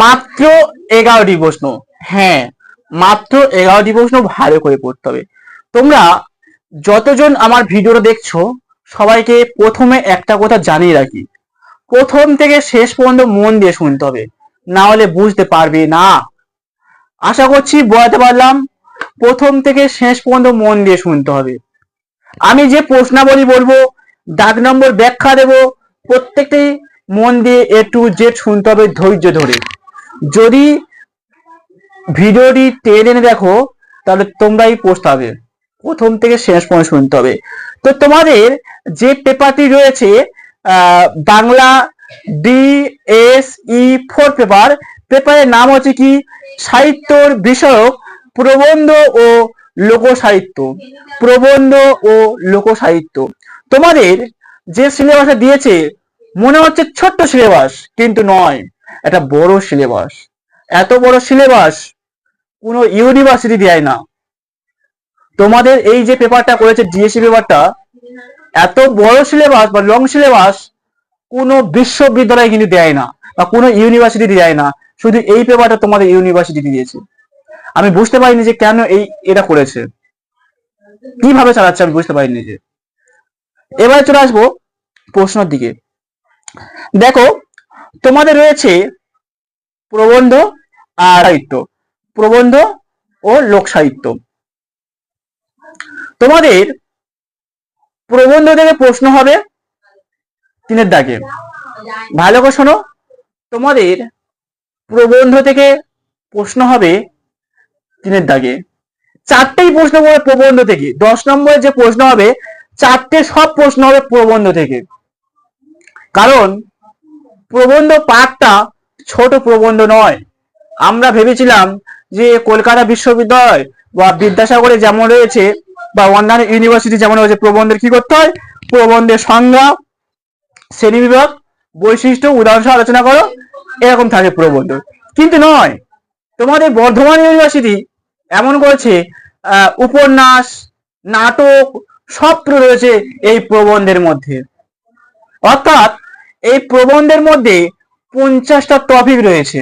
মাত্র এগারোটি প্রশ্ন। হ্যাঁ মাত্র এগারোটি প্রশ্ন ভালো করে পড়তে হবে। তোমরা যতজন আমার ভিডিওটা দেখছ, সবাইকে প্রথমে একটা কথা জানিয়ে রাখি। প্রথম থেকে শেষ পর্যন্ত মন দিয়ে শুনতে হবে। না হলে বুঝতে পারবে না। আশা করছি বোঝাতে পারলাম। প্রথম থেকে শেষ পর্যন্ত মন দিয়ে শুনতে হবে। আমি যে প্রশ্নাবলী বলব, দাগ নম্বর ব্যাখ্যা দেব, প্রত্যেকটি মন দিয়ে এ টু জেড শুনতে হবে ধৈর্য ধরে। যদি ভিডিওটি টেনে এনে দেখো, তাহলে তোমরাই পৌঁছাবে প্রথম থেকে শেষ পর্যন্ত শুনতে হবে। তো তোমাদের যে পেপারটি রয়েছে Bangla D S E four paper পেপারের নাম হচ্ছে কি? সাহিত্যর বিষয়ক প্রবন্ধ ও লোক সাহিত্য প্রবন্ধ ও লোক সাহিত্য তোমাদের যে সিলেবাসটা দিয়েছে, মনে হচ্ছে ছোট্ট সিলেবাস কিন্তু নয়। এটা বড় সিলেবাস এত বড় সিলেবাস কোনো ইউনিভার্সিটি দেয় না। তোমাদের এই যে পেপারটা করেছে ডিএসসি পেপারটা এত বড় সিলেবাস বা লং সিলেবাস কোনো বিশ্ববিদ্যালয় কিন্তু দেয় না বা কোনো ইউনিভার্সিটি দেয় না। শুধু এই পেপারটা তোমাদের ইউনিভার্সিটি দিয়েছে। আমি বুঝতে পারিনি যে কেন এই এটা করেছে। কীভাবে চালাচ্ছে আমি বুঝতে পারিনি যে। এবারে চলে আসব প্রশ্নের দিকে। দেখো তোমাদের রয়েছে প্রবন্ধ আর সাহিত্য, প্রবন্ধ ও লোক সাহিত্য। তোমাদের প্রবন্ধ থেকে প্রশ্ন হবে তিনের দাগে। ভালো করে শোনো। তোমাদের প্রবন্ধ থেকে প্রশ্ন হবে তিনের দাগে। চারটেই প্রশ্ন হবে প্রবন্ধ থেকে। দশ নম্বরের যে প্রশ্ন হবে, চারটে সব প্রশ্ন হবে প্রবন্ধ থেকে। কারণ প্রবন্ধ পাঠটা ছোট প্রবন্ধ নয়। আমরা ভেবেছিলাম যে কলকাতা বিশ্ববিদ্যালয় বা বিদ্যাসাগরে যেমন রয়েছে বা অন্যান্য ইউনিভার্সিটি যেমন রয়েছে, প্রবন্ধের কি করতে হয়? প্রবন্ধের সংজ্ঞা শ্রেণীবিভাগ বৈশিষ্ট্য, উদাহরণ আলোচনা করো, এরকম থাকে প্রবন্ধ। কিন্তু নয়, তোমাদের বর্ধমান ইউনিভার্সিটি এমন করেছে উপন্যাস, নাটক সব রয়েছে এই প্রবন্ধের মধ্যে। অর্থাৎ এই প্রবন্ধের মধ্যে পঞ্চাশটা টপিক রয়েছে।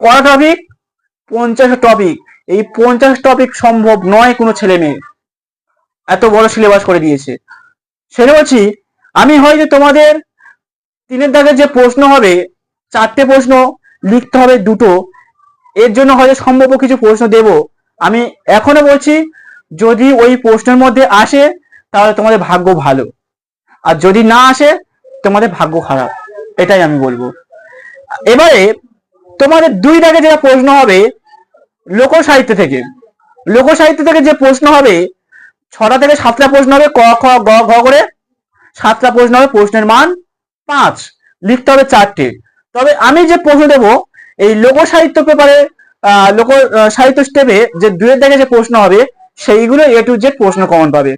কটা টপিক পঞ্চাশটা টপিক এই পঞ্চাশ টপিক সম্ভব নয় কোনো ছেলে মেয়ে এত বড় সিলেবাস করে দিয়েছে। সেটা বলছি, আমি হয়তো তোমাদের তিনের দাগের যে প্রশ্ন হবে, চারটে প্রশ্ন লিখতে হবে দুটো, এর জন্য হয়তো সম্ভব কিছু প্রশ্ন দেব। আমি এখনও বলছি, যদি ওই প্রশ্নের মধ্যে আসে, তাহলে তোমাদের ভাগ্য ভালো। আর যদি না আসে, তোমাদের ভাগ্য খারাপ। এটাই আমি বলব। এবারে, তোমাদের দুই দাগে যেটা প্রশ্ন হবে লোক সাহিত্য থেকে। লোক সাহিত্য থেকে যে প্রশ্ন হবে, ছটা থেকে সাতটা প্রশ্ন হবে, ক, খ, গ, ঘ করে। সাতটা প্রশ্ন হবে, প্রশ্নের মান পাঁচ। লিখতে হবে চারটে। তবে আমি যে প্রশ্ন দেবো, এই লোক সাহিত্য পেপারে লোক সাহিত্য স্টেপে যে দুয়ের দাগে যে প্রশ্ন হবে, সেইগুলো এ টু জেড প্রশ্ন কমন পাবে।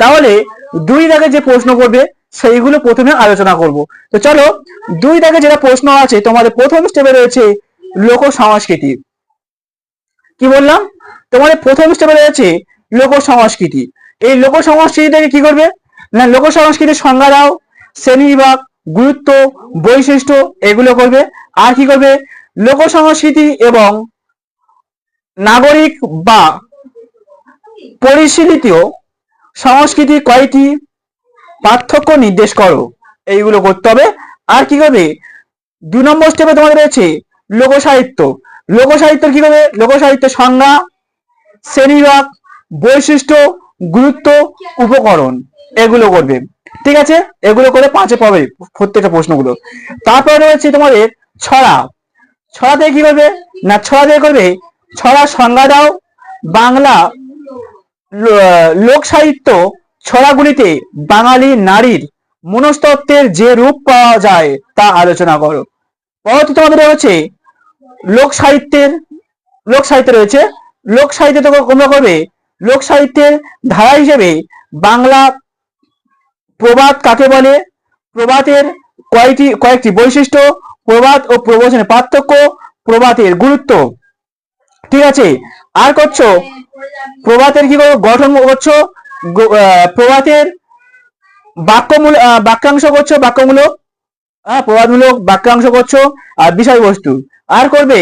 তাহলে দুই দাগে যে প্রশ্ন করবে, সেইগুলো প্রথমে আলোচনা করব। তো চলো, দুই দাগে যেটা প্রশ্ন আছে, তোমাদের প্রথম স্টেপে রয়েছে লোক সংস্কৃতি। কি বললাম? তোমাদের প্রথম স্টেপে রয়েছে লোক সংস্কৃতি। এই লোক সংস্কৃতি থেকে কি করবে? না, লোক সংস্কৃতির সংজ্ঞা দাও, শ্রেণি বিভাগ, গুরুত্ব, বৈশিষ্ট্য, এগুলো করবে। আর কি করবে? লোক সংস্কৃতি এবং নাগরিক বা পরিশীলিত সংস্কৃতি কয়টি পার্থক্য নির্দেশ করো? এইগুলো করতে হবে। আর কি করবে? দু নম্বর স্টেপে তোমাদের রয়েছে লোকসাহিত্য। লোকসাহিত্য লোক সাহিত্য কি করবে? লোক সাহিত্যের সংজ্ঞা, শ্রেণীবিভাগ, বৈশিষ্ট্য, গুরুত্ব, উপকরণ এগুলো করবে। ঠিক আছে? এগুলো করে পাঁচে পাবে প্রত্যেকটা প্রশ্নগুলো। তারপরে রয়েছে তোমাদের ছড়া। ছড়া দিয়ে কি করবে? না, ছড়া দিয়ে করবে? ছড়া সংজ্ঞা দাও। বাংলা লোক সাহিত্য ছড়াগুলিতে বাঙালি নারীর মনস্তত্ত্বের যে রূপ পাওয়া যায় তা আলোচনা করো। পরবর্তী তোমাদের রয়েছে লোক সাহিত্যের, লোক সাহিত্য রয়েছে, লোক সাহিত্য তোমরা করবে, লোক সাহিত্যের ধারা হিসেবে বাংলা প্রবাদ কাকে বলে? প্রবাদের কয়টি, কয়েকটি বৈশিষ্ট্য, প্রবাদ ও প্রবচনের পার্থক্য, প্রবাদের গুরুত্ব। ঠিক আছে? আর করছ প্রবাতের কি গঠন করছ প্রবাতের বাক্যমূল বাক্যাংশ করছ, বাক্যমূলক হ্যাঁ প্রবাদমূলক বাক্যাংশ করছ, আর বিষয়বস্তু। আর করবে?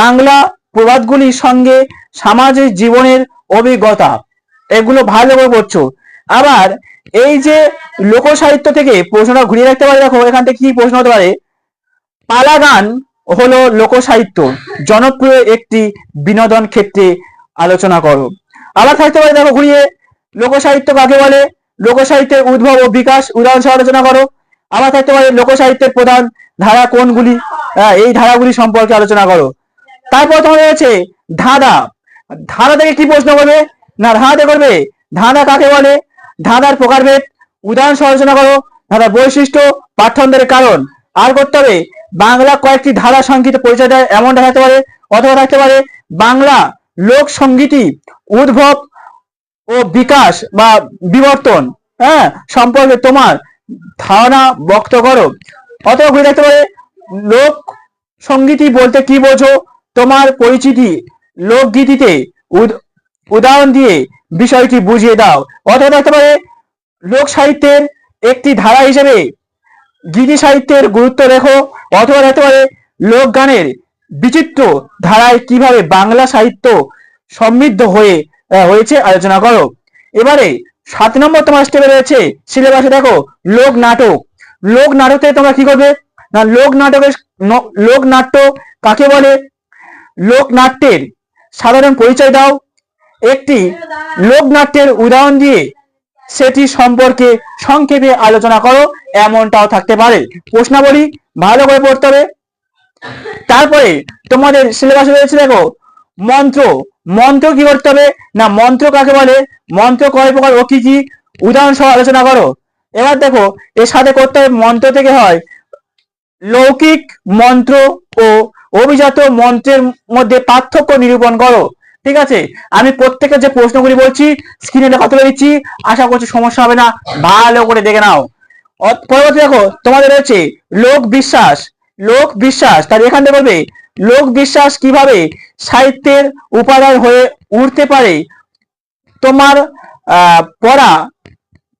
বাংলা প্রবাদগুলির সঙ্গে সামাজিক জীবনের অভিজ্ঞতা। এগুলো ভালো করে করছ আবার এই যে লোক সাহিত্য থেকে প্রশ্নটা ঘুরিয়ে রাখতে পারে, দেখো, এখান থেকে কি প্রশ্ন হতে পারে? পালা গান হলো লোক সাহিত্য জনপ্রিয় একটি বিনোদন ক্ষেত্রে আলোচনা করো। আবার থাকতে পারে দেখো ঘুরিয়ে, লোকসাহিত্য কাকে বলে? লোকসাহিত্যের উদ্ভব ও বিকাশ উদাহরণ আলোচনা করো। আবার থাকতে পারে লোকসাহিত্যের প্রধান ধারা কোনগুলি? এই ধারাগুলি সম্পর্কে আলোচনা করো। তারপর তোমার রয়েছে ধাঁধা। ধাঁধা থেকে কি প্রশ্ন করবে? না ধাঁধা করবে, ধাঁধা কাকে বলে? ধাঁধার প্রকারভেদ উদাহরণ সহ আলোচনা করো। ধাঁধার বৈশিষ্ট্য পাঠ্যান্তরের কারণ। আর করতে হবে, বাংলা কয়েকটি ধারা সংগীত পরিচয় দেয়। এমনটা থাকতে পারে, অথবা থাকতে পারে, বাংলা লোক সঙ্গীতই উদ্ভব ও বিকাশ বা বিবর্তন হ্যাঁ সম্পর্কে তোমার ধারণা ব্যক্ত করো। অথবা ঘুরে থাকতে পারে লোক সঙ্গীতই বলতে কি বোঝো? তোমার পরিচিতি লোকগীতিতে উদ- উদাহরণ দিয়ে বিষয়টি বুঝিয়ে দাও। অথবা থাকতে পারে লোক সাহিত্যের একটি ধারা হিসেবে গীতি সাহিত্যের গুরুত্ব রেখো। অথবা থাকতে পারে লোকগানের বিচিত্র ধারায় কীভাবে বাংলা সাহিত্য সমৃদ্ধ হয়ে হয়েছে আলোচনা করো। এবারে সাত নম্বর তোমার স্টেপে রয়েছে সিলেবাসে দেখো, লোক নাটক। লোক নাটকে তোমরা কি করবে? না, লোক নাটকের লোক নাট্য কাকে বলে? লোক নাট্যের সাধারণ পরিচয় দাও। একটি লোকনাট্যের উদাহরণ দিয়ে সেটি সম্পর্কে সংক্ষেপে আলোচনা করো, এমনটাও থাকতে পারে। প্রশ্নাবলী ভালো করে পড়তে হবে। তারপরে তোমাদের সিলেবাসে রয়েছে দেখো, মন্ত্র। মন্ত্র কি করতে হবে? না, মন্ত্র কাকে বলে? মন্ত্র কয় প্রকার ও কি কি উদাহরণ সহ আলোচনা করো। এবার দেখো, এর সাথে করতে হবে মন্ত্র থেকে হয় লৌকিক মন্ত্র ও অভিজাত মন্ত্রের মধ্যে পার্থক্য নিরূপণ করো। ঠিক আছে? আমি প্রত্যেকের যে প্রশ্নগুলি বলছি স্ক্রিনে লেখা তুলে দিচ্ছি। আশা করছি সমস্যা হবে না। ভালো করে দেখে নাও। পরবর্তী দেখো, তোমাদের রয়েছে লোক বিশ্বাস। লোক বিশ্বাস, তার এখান থেকে বলবে, লোক বিশ্বাস কীভাবে সাহিত্যের উপাদান হয়ে উঠতে পারে? তোমার পড়া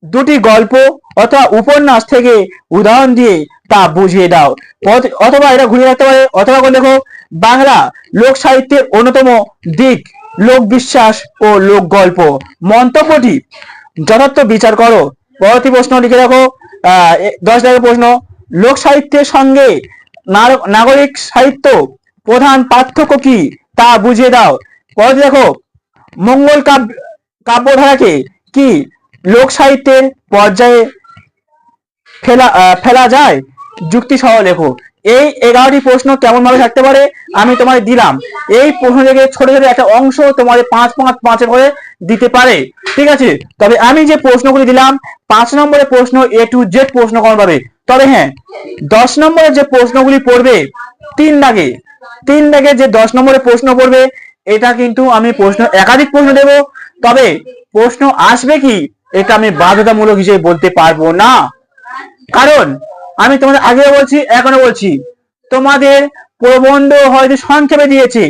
দুটি গল্প অথবা উপন্যাস থেকে উদাহরণ দিয়ে তা বুঝিয়ে দাও। অথবা এটা ঘুরিয়ে রাখতে পারে, অথবা দেখো, বাংলা লোক সাহিত্যের অন্যতম দিক, লোক বিশ্বাস ও লোক গল্প। মন্তব্যটি যথার্থ বিচার করো। পরবর্তী প্রশ্ন লিখে রাখো। দশ দাগের প্রশ্ন, লোক সাহিত্যের সঙ্গে নাগরিক সাহিত্য প্রধান পার্থক্য কি তা বুঝিয়ে দাও। পরে দেখো, মঙ্গল কাব্য কাব্যধারাকে কি লোক সাহিত্যের পর্যায়ে ফেলা ফেলা যায়? যুক্তি সহ লেখো। এই এগারোটি প্রশ্ন কেমন ভাবে থাকতে পারে? আমি তোমাদের দিলাম। এই প্রশ্ন থেকে ছোট ছোট একটা অংশ তোমাদের পাঁচ পাঁচ পাঁচে করে দিতে পারে। ঠিক আছে? তবে আমি যে প্রশ্নগুলি দিলাম, পাঁচ নম্বরের প্রশ্ন এ টু জেড প্রশ্ন কমন পাবে তবে হ্যাঁ দশ নম্বরে যে প্রশ্নগুলি পড়বে, তিন দাগে তিন দাগে যে দশ নম্বরে প্রশ্ন পড়বে, এটা কিন্তু আমি প্রশ্ন, একাধিক প্রশ্ন দেব। তবে প্রশ্ন আসবে কি, এটা আমি বাধ্যতামূলক হিসেবে বলতে পারব না। কারণ, আমি তোমাদের আগে বলছি এখনও বলছি, তোমাদের প্রবন্ধ হয়তো সংক্ষেপে দিয়েছে,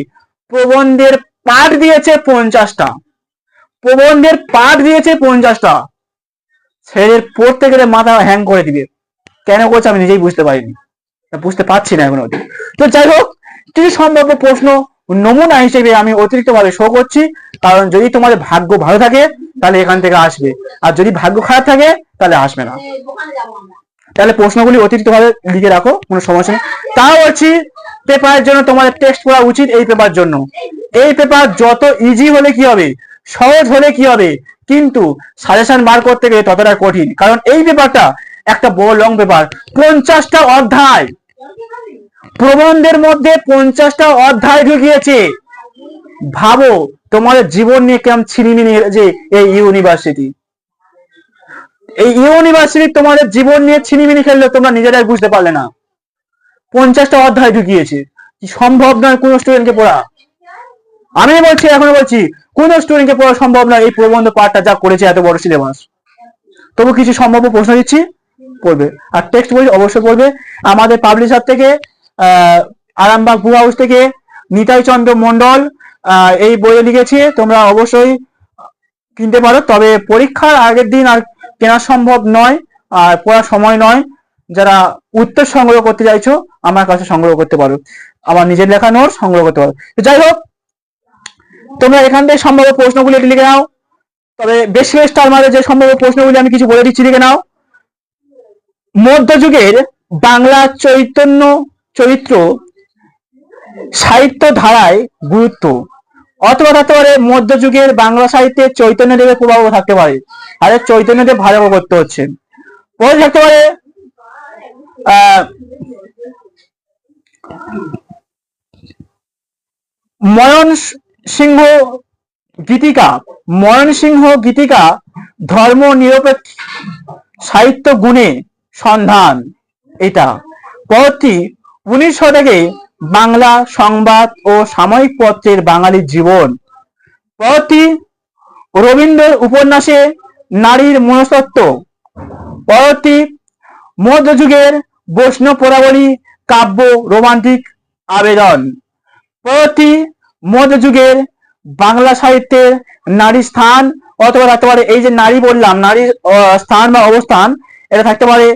প্রবন্ধের পাঠ দিয়েছে পঞ্চাশটা। প্রবন্ধের পাঠ দিয়েছে পঞ্চাশটা। ছেলের পড়তে গেলে মাথা হ্যাং করে দিবে। কেন করছে আমি নিজেই বুঝতে পারিনি। বুঝতে পারছি না এখন। তো যাই হোক, কিছু সম্ভাব্য প্রশ্ন নমুনা হিসেবে আমি অতিরিক্ত ভাবে শো করছি। কারণ যদি তোমাদের ভাগ্য ভালো থাকে, তাহলে এখান থেকে আসবে। আর যদি ভাগ্য খারাপ থাকে, তাহলে আসবে না। তাহলে প্রশ্নগুলি অতিরিক্ত ভাবে লিখে রাখো, কোনো সমস্যা নেই। তাও বলছি পেপারের জন্য তোমাদের টেস্ট পড়া উচিত এই পেপার জন্য। এই পেপার যত ইজি হলে কি হবে, সহজ হলে কি হবে, কিন্তু সাজেশন বার করতে গেলে ততটা কঠিন। কারণ এই পেপারটা একটা বড় লং পেপার পঞ্চাশটা অধ্যায়। প্রবন্ধের মধ্যে পঞ্চাশটা অধ্যায় ঢুকিয়েছে। ভাবো তোমাদের জীবন নিয়ে কেমন ছিনিমিনি যে এই ইউনিভার্সিটি এই ইউনিভার্সিটি তোমাদের জীবন নিয়ে ছিনিমিনি খেললে তোমরা নিজেরাই বুঝতে পারলে না। পঞ্চাশটা অধ্যায় ঢুকিয়েছে। সম্ভব নয় কোনো স্টুডেন্টকে পড়া। আমি বলছি, এখনও বলছি, কোন স্টুডেন্টকে পড়া সম্ভব নয়। এই প্রবন্ধ পাঠটা যা করেছে এত বড় সিলেবাস তবু কিছু সম্ভাব্য প্রশ্ন দিচ্ছি। পড়বে। আর টেক্সট বই অবশ্যই পড়বে। আমাদের পাবলিশার থেকে আরামবাগ বুক হাউস থেকে নিতাই চন্দ্র মন্ডল এই বইয়ে লিখেছে। তোমরা অবশ্যই কিনতে পারো। তবে পরীক্ষার আগের দিন আর কেনা সম্ভব নয়, আর পড়ার সময় নয়। যারা উত্তর সংগ্রহ করতে চাইছো, আমার কাছে সংগ্রহ করতে পারো। আমার নিজের লেখা নোট সংগ্রহ করতে পারো। যাই হোক, তোমরা এখান থেকে সম্ভব প্রশ্নগুলি লিখে নাও। তবে বেশি বেশ তার মাঝে যে সম্ভব প্রশ্নগুলি আমি কিছু বলে দিচ্ছি, লিখে নাও। মধ্যযুগের বাংলা চৈতন্য চরিত্র সাহিত্য ধারায় গুরুত্ব। অথবা থাকতে পারে মধ্যযুগের বাংলা সাহিত্যে চৈতন্যদেবের প্রভাব থাকতে পারে, আরে চৈতন্যদেব ভালো করতে হচ্ছে। পরে থাকতে পারে ময়ন সিংহ গীতিকা ময়ন সিংহ গীতিকা ধর্ম নিরপেক্ষ সাহিত্য গুণে সন্ধান এটা। পরবর্তী উনিশ শতকে বাংলা সংবাদ ও সাময়িক পত্রের বাঙালির জীবন। পরবর্তী রবীন্দ্রের উপন্যাসে নারীর মনস্তত্ব পরবর্তী মধ্যযুগের বৈষ্ণব পদাবলী কাব্য রোমান্টিক আবেদন। পরবর্তী মধ্যযুগের বাংলা সাহিত্যের নারী স্থান অথবা এই যে নারী বললাম নারীর আহ, স্থান বা অবস্থান এটা থাকতে পারে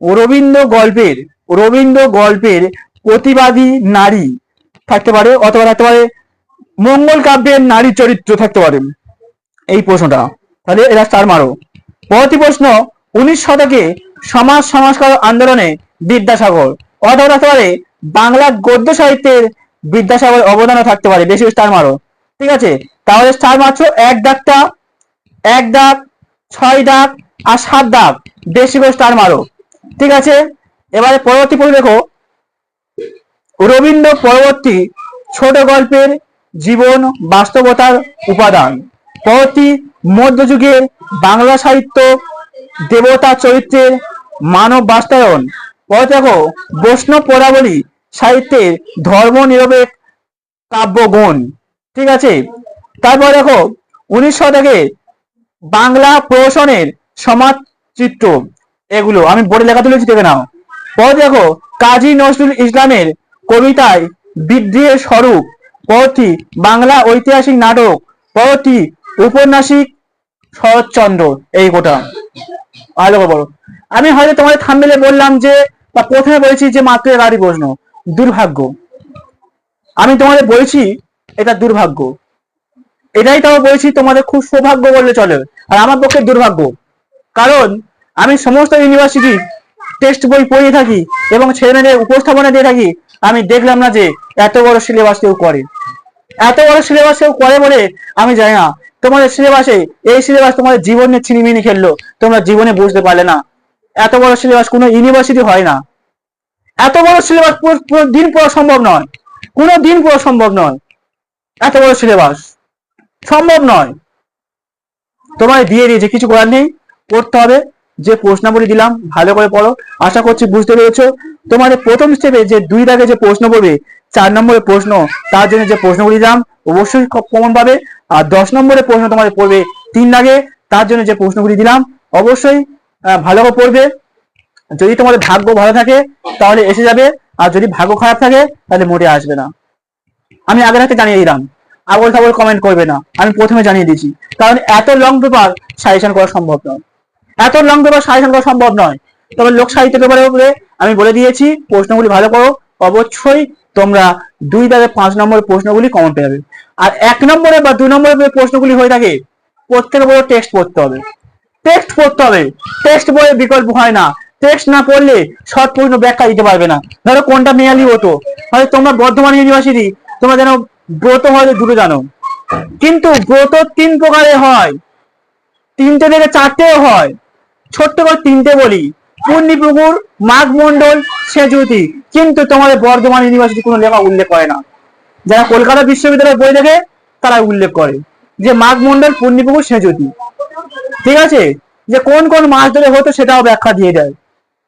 রবীন্দ্র গল্পের রবীন্দ্র গল্পের প্রতিবাদী নারী থাকতে পারে অথবা থাকতে পারে মঙ্গল কাব্যের নারী চরিত্র থাকতে পারে। এই প্রশ্নটা। তাহলে এরা স্টার মারো। পরবর্তী প্রশ্ন, উনিশ শতকে সমাজ সংস্কার আন্দোলনে বিদ্যাসাগর, অথবা থাকতে পারে বাংলা গদ্য সাহিত্যের বিদ্যাসাগর অবদানও থাকতে পারে। বেশি স্টার মারো। ঠিক আছে? তাহলে স্টার মারছো এক দাগটা এক দাগ, ছয় দাগ আর সাত দাগ বেশি করে স্টার মারো। ঠিক আছে? এবারে পরবর্তী পড়ে দেখো। রবীন্দ্র পরবর্তী ছোট গল্পের জীবন, বাস্তবতার উপাদান। পরবর্তী মধ্যযুগের বাংলা সাহিত্য, দেবতা চরিত্রের মানব বাস্তবায়ন। পরে দেখো, বৈষ্ণব পদাবলী সাহিত্যের ধর্ম নিরপেক্ষ কাব্যগুণ। ঠিক আছে? তারপর দেখো, উনিশ শতকে বাংলা প্রহসনের সমাজ চিত্র এগুলো। আমি বোর্ডে লেখা তুলেছি, দেখে নাও। পরে দেখো, কাজী নজরুল ইসলামের কবিতায় বিদ্রোহের স্বরূপ। পরবর্তী বাংলা ঐতিহাসিক নাটক। পরবর্তী উপন্যাসিক শরৎচন্দ্র, এই গোটা। ভালো বলো। আমি হয়তো তোমাদের থামবেলে বললাম যে, বা প্রথমে বলেছি যে মাত্র এগারোটি প্রশ্ন। দুর্ভাগ্য। আমি তোমাদের বলেছি, এটা দুর্ভাগ্য। এটাই তাও বলছি, তোমাদের খুব সৌভাগ্য বললে চলে। আর আমার পক্ষে দুর্ভাগ্য। কারণ আমি সমস্ত ইউনিভার্সিটি টেক্সট বই পড়িয়ে থাকি এবং ছেলেমেয়েদের উপস্থাপনা দিয়ে থাকি। আমি দেখলাম না যে এত বড় সিলেবাস কেউ করে। এত বড় সিলেবাস কেউ করে বলে আমি জানি না। তোমাদের সিলেবাসে এই সিলেবাস তোমাদের জীবনে ছিনিমিনি খেললো। তোমরা জীবনে বুঝতে পারলে না। এত বড় সিলেবাস কোনো ইউনিভার্সিটি হয় না। এত বড় সিলেবাস দিন পড়া সম্ভব নয়। কোনো দিন পড়া সম্ভব নয়। এত বড় সিলেবাস সম্ভব নয়। তোমায় দিয়ে দিয়েছে, কিছু করার নেই। পড়তে হবে। যে প্রশ্নাবলী দিলাম, ভালো করে পড়ো। আশা করছি বুঝতে পেরেছ। তোমাদের প্রথম স্টেপে যে দুই দাগে যে প্রশ্ন পড়বে, চার নম্বরের প্রশ্ন, তার জন্য যে প্রশ্নগুলি দিলাম, অবশ্যই কমন পাবে। আর দশ নম্বরের প্রশ্ন তোমাদের পড়বে তিন দাগে, তার জন্য যে প্রশ্নগুলি দিলাম, অবশ্যই ভালো করে পড়বে। যদি তোমাদের ভাগ্য ভালো থাকে, তাহলে এসে যাবে। আর যদি ভাগ্য খারাপ থাকে, তাহলে মোটে আসবে না। আমি আগে থাকতে জানিয়ে দিলাম। আবল তাবল কমেন্ট করবে না। আমি প্রথমে জানিয়ে দিয়েছি। কারণ এত লং পেপার সাজেশন করা সম্ভব নয়। এত লং পেপার সাজেশন করা সম্ভব নয়। তবে লোক সাহিত্য পেপারের উপরে আমি বলে দিয়েছি, প্রশ্নগুলি ভালো করো। অবশ্যই তোমরা দুই থেকে পাঁচ নম্বরের প্রশ্নগুলি কমন পেয়ে যাবে। আর এক নম্বরে বা দুই নম্বরে প্রশ্নগুলি হয়ে থাকে প্রত্যেক বড় টেক্সট পড়তে হবে। টেক্সট পড়তে হবে। টেক্সট বইয়ের বিকল্প হয় না। টেক্সট না পড়লে শর্ট প্রশ্ন ব্যাখ্যা দিতে পারবে না। ধরো কোনটা মেয়ালি হতো হয়তো তোমরা বর্ধমান ইউনিভার্সিটি তোমরা যেন ব্রত হয়তো দুটো জানো। কিন্তু ব্রত তিন প্রকারে হয়। তিনটে থেকে চারটেও হয়। ছোট্ট করে তিনটে বলি। পূর্ণিপুকুর মাঘ মন্ডল সেজুতি কিন্তু তোমাদের বর্ধমান ইউনিভার্সিটি কোনো লেখা উল্লেখ করে না। যারা কলকাতা বিশ্ববিদ্যালয়ের বই দেখে, তারা উল্লেখ করে যে মাঘ মন্ডল পূর্ণিপুকুর সেজুতি ঠিক আছে? যে কোন কোন মাছ ধরে হতো সেটাও ব্যাখ্যা দিয়ে দেয়।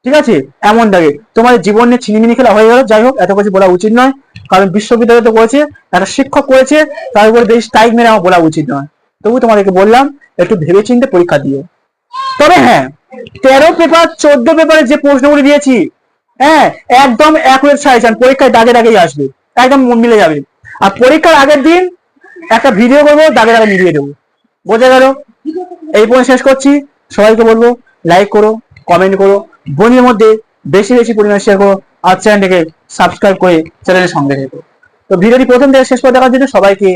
ঠিক আছে? এমন লাগে। তোমার জীবনে ছিনিমিনি খেলা হয়ে গেল। যাই হোক, এত কিছু বলা উচিত নয়। কারণ বিশ্ববিদ্যালয় তো করেছে, একটা শিক্ষক করেছে, তার উপরে বেশ স্ট্রাইক মেরে আমার বলা উচিত নয়। তবু তোমাদেরকে বললাম, একটু ভেবে চিন্তে পরীক্ষা দিও। তবে হ্যাঁ তেরো পেপার চোদ্দ পেপারে যে প্রশ্নগুলি দিয়েছি হ্যাঁ একদম অ্যাকুরেট সাজেশন পরীক্ষায় দাগে দাগেই আসবে, একদম মিলে যাবে। আর পরীক্ষার আগের দিন একটা ভিডিও করব, দাগে দাগে মিলিয়ে দেবো। বোঝা গেল? এই পর্যন্ত শেষ করছি। সবাইকে বলব লাইক করো কমেন্ট করো বোনের মধ্যে বেশি বেশি পরিমাণে শেয়ার করো, আর চ্যানেলটিকে সাবস্ক্রাইব করে চ্যানেলের সঙ্গে থেকো। তো ভিডিওটি প্রথম থেকে শেষ পর্যন্ত দেখার জন্য সবাইকে